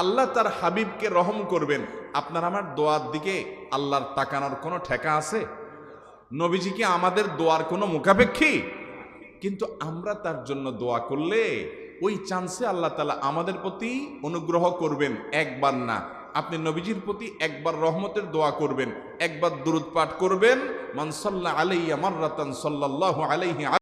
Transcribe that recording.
আল্লাহ তার হাবিবকে রহম করবেন। আপনার আমার দোয়ার দিকে আল্লাহর তাকানোর কোনো ঠেকা আছে? নবীজি কি আমাদের দোয়ার কোনো মুখাপেক্ষী? কিন্তু আমরা তার জন্য দোয়া করলে ওই চান্সে আল্লাহ তালা আমাদের প্রতি অনুগ্রহ করবেন, একবার না। আপনি নবীজির প্রতি একবার রহমতের দোয়া করবেন, একবার দুরুদ পাঠ করবেন মানসাল্লাহ আলাইয়া মার্রাতান সাল্লাল্লাহু আলাইহি